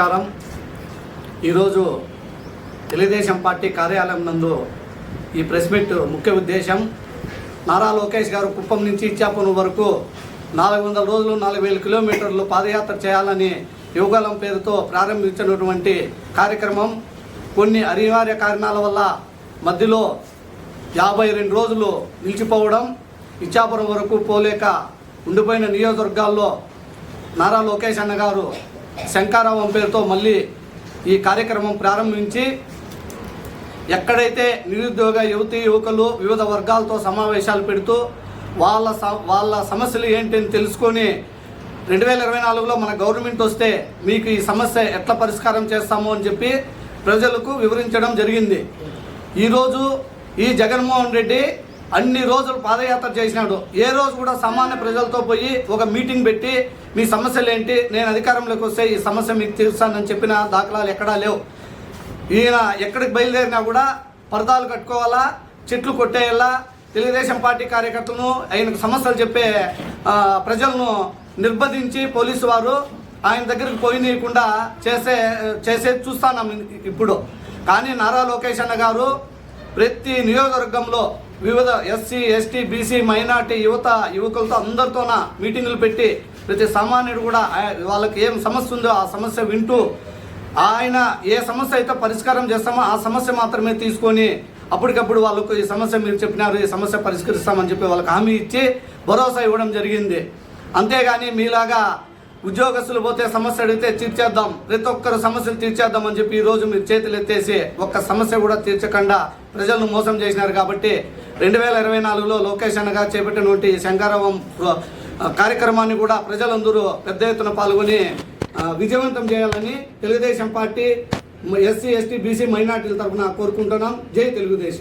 నమస్కారం. ఈరోజు తెలుగుదేశం పార్టీ కార్యాలయం నందు ఈ ప్రెస్ మీట్ ముఖ్య ఉద్దేశం నారా లోకేష్ గారు కుప్పం నుంచి ఇచ్చాపురం వరకు నాలుగు వందల రోజులు నాలుగు వేల కిలోమీటర్లు పాదయాత్ర చేయాలని యువగలం పేరుతో ప్రారంభించినటువంటి కార్యక్రమం కొన్ని అనివార్య కారణాల వల్ల మధ్యలో యాభై రెండు రోజులు నిలిచిపోవడం ఇచ్చాపురం వరకు పోలేక ఉండిపోయిన నియోజకవర్గాల్లో నారా లోకేష్ అన్నగారు శంకారావం పేరుతో మళ్ళీ ఈ కార్యక్రమం ప్రారంభించి ఎక్కడైతే నిరుద్యోగ యువతి యువకులు వివిధ వర్గాలతో సమావేశాలు పెడుతూ వాళ్ళ స- వాళ్ళ సమస్యలు ఏంటని తెలుసుకొని రెండు వేల ఇరవై నాలుగులో మన గవర్నమెంట్ వస్తే మీకు ఈ సమస్య ఎట్లా పరిష్కారం చేస్తాము అని చెప్పి ప్రజలకు వివరించడం జరిగింది. ఈరోజు ఈ జగన్మోహన్ రెడ్డి అన్ని రోజులు పాదయాత్ర చేసినాడు. ఏ రోజు కూడా సామాన్య ప్రజలతో పోయి ఒక మీటింగ్ పెట్టి మీ సమస్యలు ఏంటి నేను అధికారంలోకి వస్తే ఈ సమస్య మీకు తీరుస్తానని చెప్పిన దాఖలాలు ఎక్కడా లేవు. ఈయన ఎక్కడికి బయలుదేరినా కూడా పరదాలు కట్టుకోవాలా చెట్లు కొట్టేయాలా తెలుగుదేశం పార్టీ కార్యకర్తలను ఆయనకు సమస్యలు చెప్పే ప్రజలను నిర్బంధించి పోలీసు వారు ఆయన దగ్గరికి పోయినీయకుండా చేసే చేసేది చూస్తాను ఇప్పుడు. కానీ నారా లోకేష్ అన్న గారు ప్రతి నియోజకవర్గంలో వివిధ ఎస్సీ ఎస్టీ బీసీ మైనార్టీ యువత యువకులతో అందరితోన మీటింగులు పెట్టి ప్రతి సామాన్యుడు కూడా వాళ్ళకి ఏం సమస్య ఉందో ఆ సమస్య వింటూ ఆయన ఏ సమస్య అయితే పరిష్కారం చేస్తామో ఆ సమస్య మాత్రమే తీసుకొని అప్పటికప్పుడు వాళ్ళకు ఈ సమస్య మీరు చెప్పినారు ఈ సమస్య పరిష్కరిస్తామని చెప్పి వాళ్ళకి హామీ ఇచ్చి భరోసా ఇవ్వడం జరిగింది. అంతేగాని మీలాగా ఉద్యోగస్తులు పోతే సమస్య అడిగితే తీర్చేద్దాం ప్రతి ఒక్కరు సమస్యలు తీర్చేద్దాం అని చెప్పి ఈ రోజు మీరు చేతులు ఎత్తేసి ఒక్క సమస్య కూడా తీర్చకుండా ప్రజలను మోసం చేసినారు కాబట్టి రెండు వేల ఇరవై నాలుగులో లోకేష్ అన్నగా చేపట్టినటువంటి శంకారావం కార్యక్రమాన్ని కూడా ప్రజలందరూ పెద్ద ఎత్తున పాల్గొని విజయవంతం చేయాలని Telugu Desam party SC ST BC మైనార్టీల తరఫున కోరుకుంటున్నాం. జై తెలుగుదేశం.